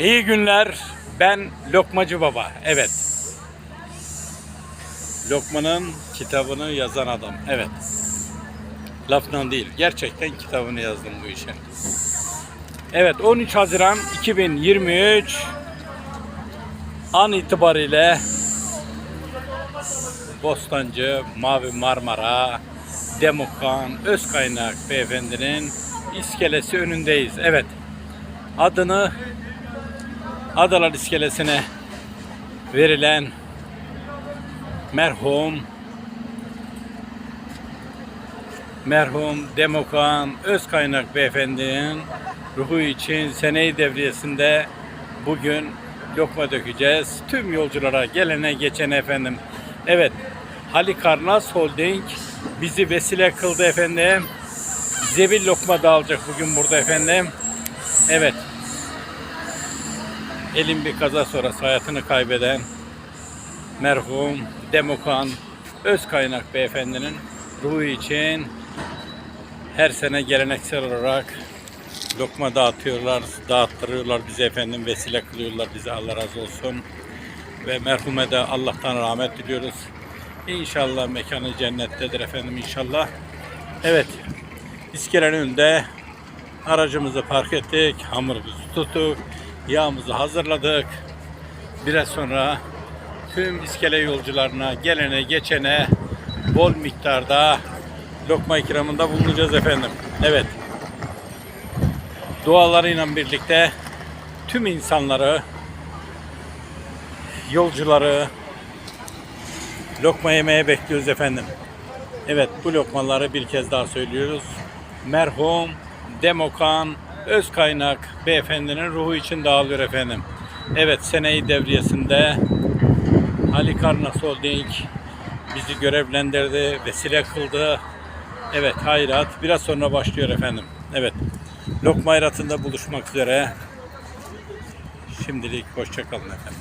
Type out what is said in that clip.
İyi günler. Ben Lokmacı Baba. Evet. Lokman'ın kitabını yazan adam. Evet. Laftan değil. Gerçekten kitabını yazdım bu işe. Evet 13 Haziran 2023 an itibariyle Bostancı, Mavi Marmara, Demokan, Özkaynak beyefendinin iskelesi önündeyiz. Evet. Adını Adalar iskelesine verilen merhum merhum Demokan Özkaynak beyefendinin ruhu için seneyi devriyesinde bugün lokma dökeceğiz. Tüm yolculara gelene geçene efendim. Evet Halikarnas Holding bizi vesile kıldı efendim. Bize bir lokma dağılacak bugün burada efendim. Evet. Elim bir kaza sonrası hayatını kaybeden merhum Demokan Özkaynak beyefendinin ruhu için her sene geleneksel olarak lokma dağıtıyorlar, dağıttırıyorlar bize efendim, vesile kılıyorlar bize Allah razı olsun. Ve merhume de Allah'tan rahmet diliyoruz. İnşallah mekanı cennettedir efendim inşallah. Evet, iskelenin önünde aracımızı park ettik, hamurumuzu tuttuk, yağımızı hazırladık. Biraz sonra tüm iskele yolcularına, gelene geçene bol miktarda lokma ikramında bulunacağız efendim. Evet. Dualarıyla birlikte tüm insanları, yolcuları lokma yemeye bekliyoruz efendim. Evet bu lokmaları bir kez daha söylüyoruz. Merhum Demokan Özkaynak beyefendinin ruhu için dağılıyor efendim. Evet seneyi devriyesinde Ali Karnas Holding bizi görevlendirdi, vesile kıldı. Evet hayrat biraz sonra başlıyor efendim. Evet lokma hayratında buluşmak üzere. Şimdilik hoşçakalın efendim.